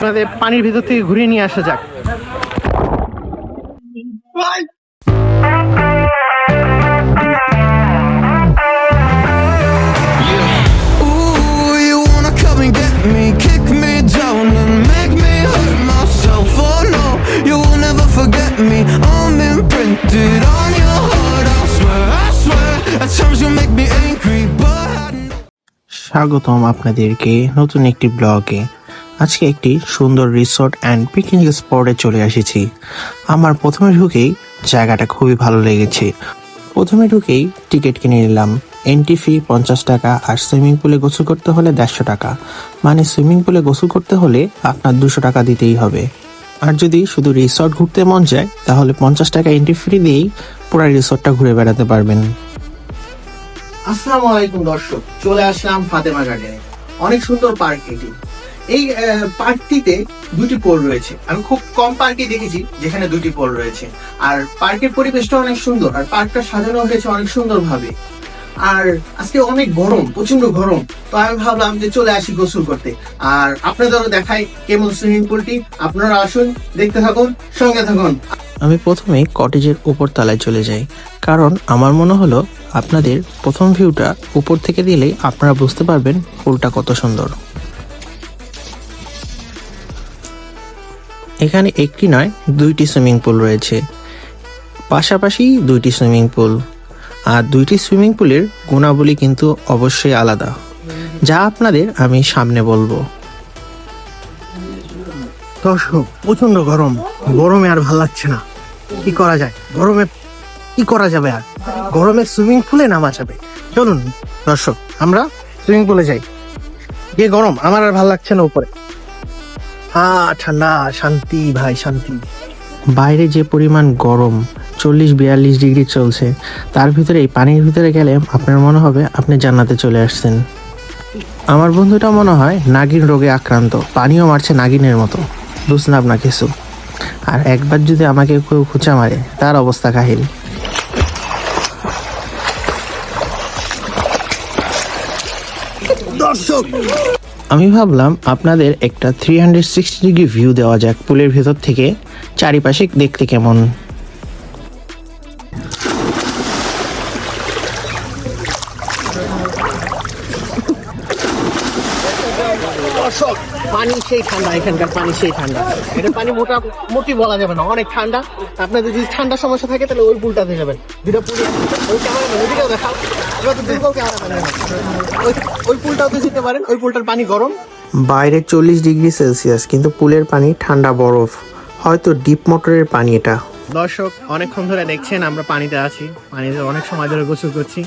আপনাদের পানির ভিতর থেকে ঘুরে নিয়ে আসা যাক। স্বাগতম আপনাদেরকে নতুন একটি ব্লগে আজকে একটি সুন্দর রিসর্ট অ্যান্ড পিকনিক স্পটে চলে এসেছি। আমার প্রথমে ঢুকেই জায়গাটা খুবই ভালো লেগেছে। প্রথমে ঢুকেই টিকিট কিনে নিলাম। এন্ট্রি ফি পঞ্চাশ টাকা আর সুইমিং পুলে গোসল করতে হলে দেড়শো টাকা। মানে সুইমিং পুলে গোসল করতে হলে আপনার দুশো টাকা দিতেই হবে। আর যদি শুধু রিসর্ট ঘুরতে মন যায়, তাহলে পঞ্চাশ টাকা এন্ট্রি ফ্রি দিয়েই পুরো রিসর্টটা ঘুরে বেড়াতে পারবেন। আসসালামু আলাইকুম দর্শক, চলে আসলাম ফাতেমা গার্ডেনে অনেক সুন্দর পার্ক এটি। এই পার্কটিতে দুটি পোল রয়েছে। আমি খুব কম পার্কে দেখেছি যেখানে দুটি পোল রয়েছে। আর পার্কের পরিবেশটা অনেক সুন্দর, আর পার্কটা সাজানো হয়েছে অনেক সুন্দর ভাবে আর আজকে অনেক গরম প্রচণ্ড গরম, তো আমি ভাবলাম যে চলে আসি গোসল করতে। আর আপনাদেরও দেখাই কেমন সুইমিং পুলটি আপনারা আসুন, দেখতে থাকুন, সঙ্গে থাকুন। আমি প্রথমে কটেজের উপর তলায় চলে যাই, কারণ আমার মনে হলো আপনাদের প্রথম ভিউটা উপর থেকে দিলেই আপনারা বুঝতে পারবেন পুলটা কত সুন্দর। এখানে একটি নয়, দুইটি সুইমিং পুল রয়েছে। পাশাপাশি দুইটি সুইমিং পুল। আর দুইটি সুইমিং পুলের গুণাবলী কিন্তু অবশ্যই আলাদা, যা আপনাদের আমি সামনে বলব। দর্শক প্রচণ্ড গরম। গরমে আর ভালো লাগছে না। কি করা যায়? গরমে কি করা যাবে আর? গরমে সুইমিং পুলে নামা যাবে। চলুন, দর্শক, আমরা সুইমিং পুলে যাই। গিয়ে গরম, আমার আর ভালো লাগছে না উপরে। হ্যাঁ ঠান্ডা শান্তি ভাই শান্তি। বাইরে যে পরিমাণ গরম চল্লিশ বিয়াল্লিশ ডিগ্রি চলছে তার ভিতরে এই পানির ভিতরে গেলে আপনার মনে হবে আপনি জান্নাতে চলে আসছেন। আমার বন্ধুটা মনে হয় নাগিন রোগে আক্রান্ত পানিও মারছে নাগিনের মতো। বুঝলাম না কিছু? আর একবার যদি আমাকে কেউ খুঁচা মারে তার অবস্থা কাহিল। দর্শক আমি ভাবলাম আপনাদের একটা three hundred sixty degree view দেওয়া যাক, পুলের ভেতর থেকে, চারিপাশে দেখতে কেমন। দর্শক পানি সেই ঠান্ডা এখানকার পানি সেই ঠান্ডা। এটা পানি মোটা মোটি বলা যাবে না অনেক ঠান্ডা। আপনাদের যদি ঠান্ডা সমস্যা থাকে তাহলে ওই পুলটাতে যাবেন দুটো পুল ওই ক্যামেরা ওইদিকেও দেখাও তো দুর্বল ওই ওই পুলটাতে যেতে পারেন ওই পুলটার পানি গরম। বাইরে চল্লিশ ডিগ্রি সেলসিয়াস কিন্তু পুলের পানি ঠান্ডা বরফ। হয়তো ডিপ মোটরের পানি এটা। দর্শক অনেকক্ষণ ধরে দেখছেন আমরা পানিতে আছি। পানিতে অনেক সময় ধরে গোসল করছি।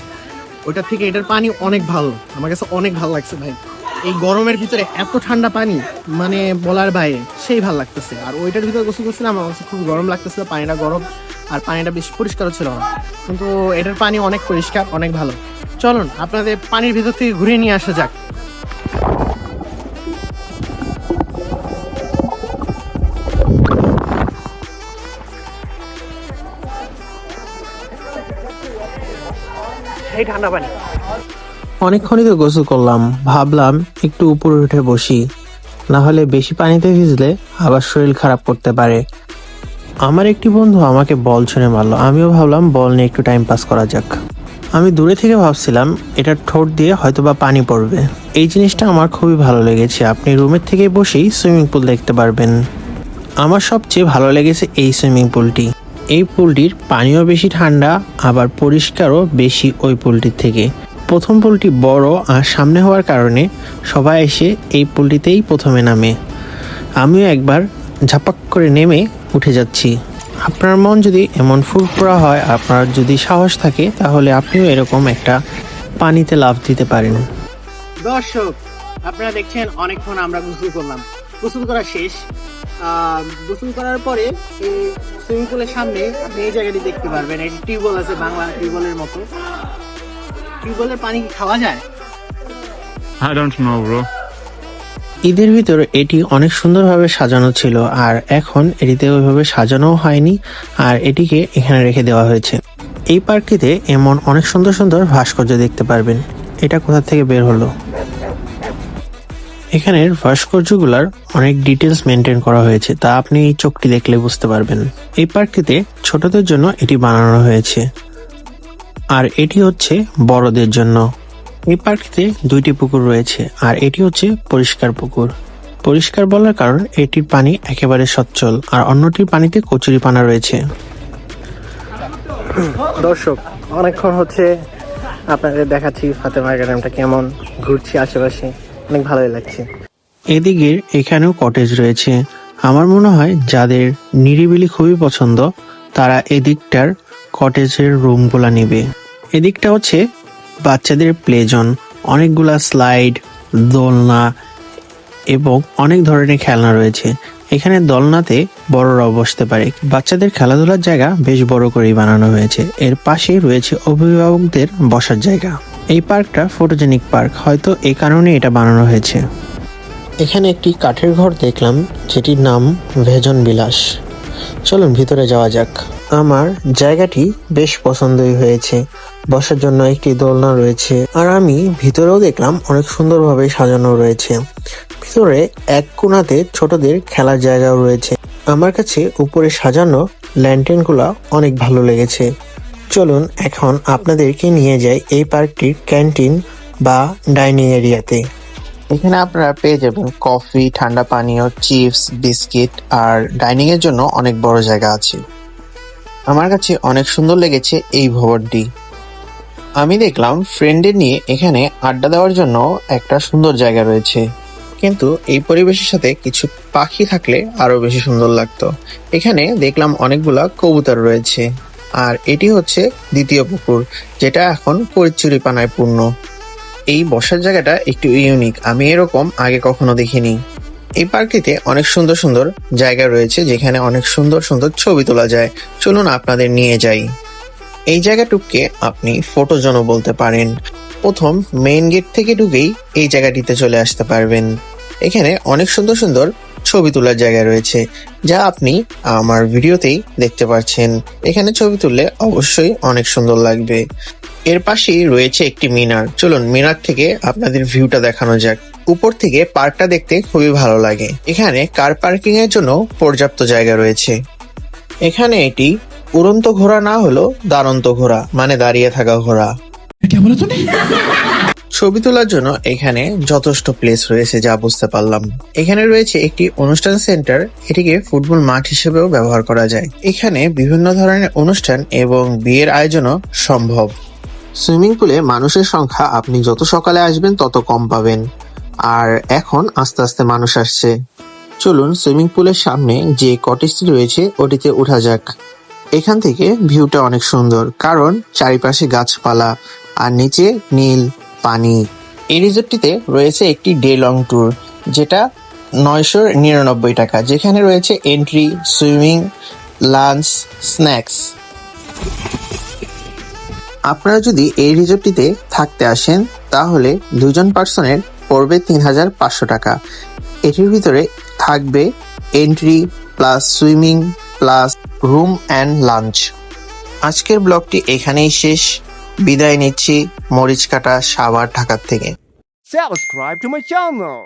ওটা থেকে এটার পানি অনেক ভালো। আমার কাছে অনেক ভালো লাগছে ভাই। এই গরমের ভিতরে এত ঠান্ডা পানি মানে বলার বাইরে, সেই ভালো লাগতেছে। আর ওইটার ভিতরে গোসল করছিলাম, আমার খুব গরম লাগতেছিল, পানিটা গরম, আর পানিটা বেশ পরিষ্কার ছিল না কিন্তু এটার পানি অনেক পরিষ্কার, অনেক ভালো। চলুন, আপনাদের পানির ভিতর থেকে ঘুরিয়ে নিয়ে আসা যাক। সেই ঠান্ডা পানি। অনেকক্ষণই তো গোসল করলাম। ভাবলাম একটু উপরে উঠে বসি। না হলে বেশি পানিতে ভিজলে আবার শরীর খারাপ করতে পারে। আমার একটি বন্ধু আমাকে বল ছুঁড়ে মারলো। আমিও ভাবলাম বল নিয়ে একটু টাইম পাস করা যাক। আমি দূরে থেকে ভাবছিলাম, এটা ঠোঁট দিয়ে হয়তো বা পানি পড়বে। এই জিনিসটা আমার খুবই ভালো লেগেছে। আপনি রুমের থেকে বসেই সুইমিং পুল দেখতে পারবেন। আমার সবচেয়ে ভালো লেগেছে এই সুইমিং পুলটি। এই পুলটির পানিও বেশি ঠান্ডা, আবার পরিষ্কারও বেশি ওই পুলটির থেকে। প্রথম পুলটি বড় আর সামনে হওয়ার কারণে সবাই এসে এই পুলটিতেই প্রথমে নামে। আমিও একবার ঝাপাক করে নেমে উঠে যাচ্ছি। আপনার মন যদি এমন ফুরফুরা হয়, আপনার যদি সাহস থাকে, তাহলে আপনিও এরকম একটা পানিতে লাফ দিতে পারেন। দর্শক, আপনারা দেখছেন অনেকক্ষণ আমরা গোসল করলাম। গোসল করা শেষ। গোসল করার পরে সুইমিং পুলের সামনে আপনি এই জায়গাটি দেখতে পারবেন। এটি টিউবওয়েল আছে, বাংলা টিউবওয়েলের মতো। টিউবওয়েলের পানি কি খাওয়া যায়? I don't know, bro. ঈদের ভিতরে এটি অনেক সুন্দরভাবে সাজানো ছিল আর এখন এটিতে ওইভাবে সাজানোও হয়নি আর এটিকে এখানে রেখে দেওয়া হয়েছে। এই পার্কটিতে এমন অনেক সুন্দর সুন্দর ভাস্কর্য দেখতে পারবেন। এটা কোথা থেকে বের হলো? এখানের ভাস্কর্যগুলার অনেক ডিটেলস মেনটেন করা হয়েছে তা আপনি এই চোখটি দেখলে বুঝতে পারবেন। এই পার্কটিতে ছোটদের জন্য এটি বানানো হয়েছে। আর এটি হচ্ছে বড়দের জন্য। এই পার্কটিতে দুইটি পুকুর রয়েছে আর এটি হচ্ছে পরিষ্কার পুকুর। পরিষ্কার বলার কারণ এটির পানি একেবারে সচ্ছল আর অন্যটির পানিতে কচুরি পানা রয়েছে। দর্শক অনেকক্ষণ হচ্ছে আপনাদের দেখাচ্ছি ফাতেমা গার্ডেনটা কেমন ঘুরছি আশেপাশে অনেক ভালোই লাগছে। এদিকের এখানেও কটেজ রয়েছে। আমার মনে হয় যাদের নিরিবিলি খুবই পছন্দ তারা এদিকটার কটেজের রুমগুলা নেবে। এদিকটা হচ্ছে বাচ্চাদের প্লে জোন অনেকগুলা স্লাইড, দোলনা এবং অনেক ধরনের খেলনা রয়েছে। এখানে দোলনাতে বড়রাও বসতে পারে। বাচ্চাদের খেলাধুলার জায়গা বেশ বড় করেই বানানো হয়েছে। এর পাশেই রয়েছে অভিভাবকদের বসার জায়গা। এই পার্কটা ফটোজেনিক পার্ক। হয়তো এই কারণে এটা বানানো হয়েছে। এখানে একটি কাঠের ঘর দেখলাম, যেটির নাম ভেজন বিলাস। চলুন ভিতরে যাওয়া যাক। আমার জায়গাটি বেশ পছন্দই হয়েছে। বসার জন্য একটি দোলনা রয়েছে। আর আমি ভিতরেও দেখলাম অনেক সুন্দরভাবে সাজানো রয়েছে। ভিতরে এক কোণাতে ছোটদের খেলার জায়গাও রয়েছে। আমার কাছে উপরে সাজানো ল্যান্টেনগুলো অনেক ভালো লেগেছে। চলুন এখন আপনাদেরকে নিয়ে যাই এই পার্কটির ক্যান্টিন বা ডাইনিং এরিয়াতে। এখানে আপনারা পেয়ে যাবেন কফি, ঠান্ডা পানীয়, চিপস, বিস্কিট আর ডাইনিং এর জন্য অনেক বড় জায়গা আছে। আমার কাছে অনেক সুন্দর লেগেছে এই ভবনটি। আমি দেখলাম ফ্রেন্ডের নিয়ে এখানে আড্ডা দেওয়ার জন্য একটা সুন্দর জায়গা রয়েছে। কিন্তু এই পরিবেশের সাথে কিছু পাখি থাকলে আরও বেশি সুন্দর লাগতো। এখানে দেখলাম অনেকগুলা কবুতর রয়েছে। আর এটি হচ্ছে দ্বিতীয় পুকুর, যেটা এখন করিচুরি পানায় পূর্ণ। এই বসার জায়গাটা একটু ইউনিক আমি এরকম আগে কখনো দেখিনি। এই পার্কটিতে অনেক সুন্দর সুন্দর জায়গা রয়েছে যেখানে অনেক সুন্দর সুন্দর ছবি তোলা যায়। চলুন আপনাদের নিয়ে যাই। এই জায়গাটুককে আপনি ফটো জোনও বলতে পারেন। প্রথম মেইন গেট থেকে ঢুকেই এই জায়গাটিতে চলে আসতে পারবেন। এখানে অনেক সুন্দর সুন্দর ছবি তোলার জায়গা রয়েছে, যা আপনি আমার ভিডিওতেই দেখতে পাচ্ছেন এখানে ছবি তুললে অবশ্যই অনেক সুন্দর লাগবে। এর পাশেই রয়েছে একটি মিনার। চলুন মিনার থেকে আপনাদের ভিউটা দেখানো যাক। উপর থেকে পার্কটা দেখতে খুবই ভালো লাগে। এখানে কার পার্কিং এর জন্য পর্যাপ্ত জায়গা রয়েছে। এখানে এটি উড়ন্ত ঘোড়া না হলো দারন্ত ঘোড়া মানে দাঁড়িয়ে থাকা ঘোড়া। ছবি তোলার জন্য এখানে যথেষ্ট প্লেস রয়েছে যা বুঝতে পারলাম। এখানে রয়েছে একটি অনুষ্ঠান সেন্টার এটিকে ফুটবল মাঠ হিসেবেও ব্যবহার করা যায়। এখানে বিভিন্ন ধরনের অনুষ্ঠান এবং বিয়ের আয়োজনও সম্ভব। সুইমিং পুলে মানুষের সংখ্যা আপনি যত সকালে আসবেন তত কম পাবেন। আর এখন আস্তে আস্তে মানুষ আসছে। চলুন সুইমিং পুলের সামনে যে কটেজটি রয়েছে, ওটিতে উঠা যাক। এখান থেকে ভিউটা অনেক সুন্দর, কারণ চারিপাশে গাছপালা আর নিচে নীল পানি। এই রিসোর্টটিতে রয়েছে একটি ডে লং ট্যুর যেটা নয়শো নিরানব্বই টাকা, যেখানে রয়েছে এন্ট্রি সুইমিং লাঞ্চ স্ন্যাক্স আপনারা যদি এই রিসোর্টটিতে থাকতে আসেন, তাহলে দুজন পার্সনের পড়বে তিন হাজার পাঁচশো টাকা। এটির ভিতরে থাকবে entry plus swimming plus room and lunch আজকের ব্লগটি এখানেই শেষ। বিদায় নিচ্ছি মরিচ কাটা সাভার ঢাকার থেকে। Subscribe to my channel.